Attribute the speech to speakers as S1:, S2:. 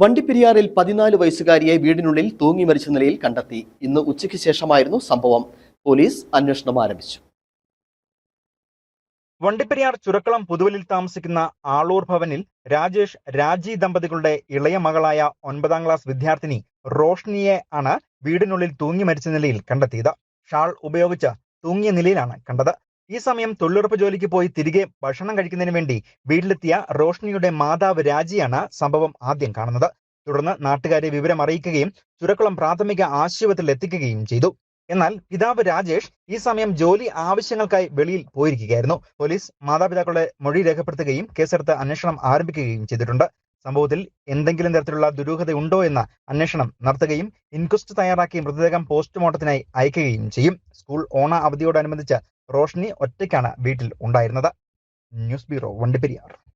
S1: വണ്ടിപ്പെരിയാറിൽ പതിനാല് വയസ്സുകാരിയെ വീടിനുള്ളിൽ തൂങ്ങി മരിച്ച നിലയിൽ കണ്ടെത്തി. ഇന്ന് ഉച്ചയ്ക്ക് ശേഷമായിരുന്നു സംഭവം. പോലീസ് അന്വേഷണം ആരംഭിച്ചു.
S2: വണ്ടിപ്പെരിയാർ ചുരക്കളം പുതുവലിൽ താമസിക്കുന്ന ആളൂർ ഭവനിൽ രാജേഷ് രാജി ദമ്പതികളുടെ ഇളയ മകളായ ഒൻപതാം ക്ലാസ് വിദ്യാർത്ഥിനി റോഷ്നിയെ ആണ് വീടിനുള്ളിൽ തൂങ്ങി മരിച്ച നിലയിൽ കണ്ടെത്തിയത്. ഷാൾ ഉപയോഗിച്ച് തൂങ്ങിയ നിലയിലാണ് കണ്ടത്. ഈ സമയം തൊഴിലുറപ്പ് ജോലിക്ക് പോയി തിരികെ ഭക്ഷണം കഴിക്കുന്നതിന് വേണ്ടി വീട്ടിലെത്തിയ റോഷ്നിയുടെ മാതാവ് രാജിയാണ് സംഭവം ആദ്യം കാണുന്നത്. തുടർന്ന് നാട്ടുകാരെ വിവരം അറിയിക്കുകയും ചുരക്കുളം പ്രാഥമിക ആശുപത്രിയിൽ എത്തിക്കുകയും ചെയ്തു. എന്നാൽ പിതാവ് രാജേഷ് ഈ സമയം ജോലി ആവശ്യങ്ങൾക്കായി വെളിയിൽ പോയിരിക്കുകയായിരുന്നു. പോലീസ് മാതാപിതാക്കളുടെ മൊഴി രേഖപ്പെടുത്തുകയും കേസെടുത്ത് അന്വേഷണം ആരംഭിക്കുകയും ചെയ്തിട്ടുണ്ട്. സംഭവത്തിൽ എന്തെങ്കിലും തരത്തിലുള്ള ദുരൂഹതയുണ്ടോ എന്ന അന്വേഷണം നടത്തുകയും ഇൻക്വസ്റ്റ് തയ്യാറാക്കി മൃതദേഹം പോസ്റ്റ്മോർട്ടത്തിനായി അയക്കുകയും ചെയ്യും. സ്കൂൾ ഓണ അവധിയോടനുബന്ധിച്ച് റോഷ്നി ഒറ്റയ്ക്കാണ് വീട്ടിൽ ഉണ്ടായിരുന്നത്. News bureau Vandiperiyar.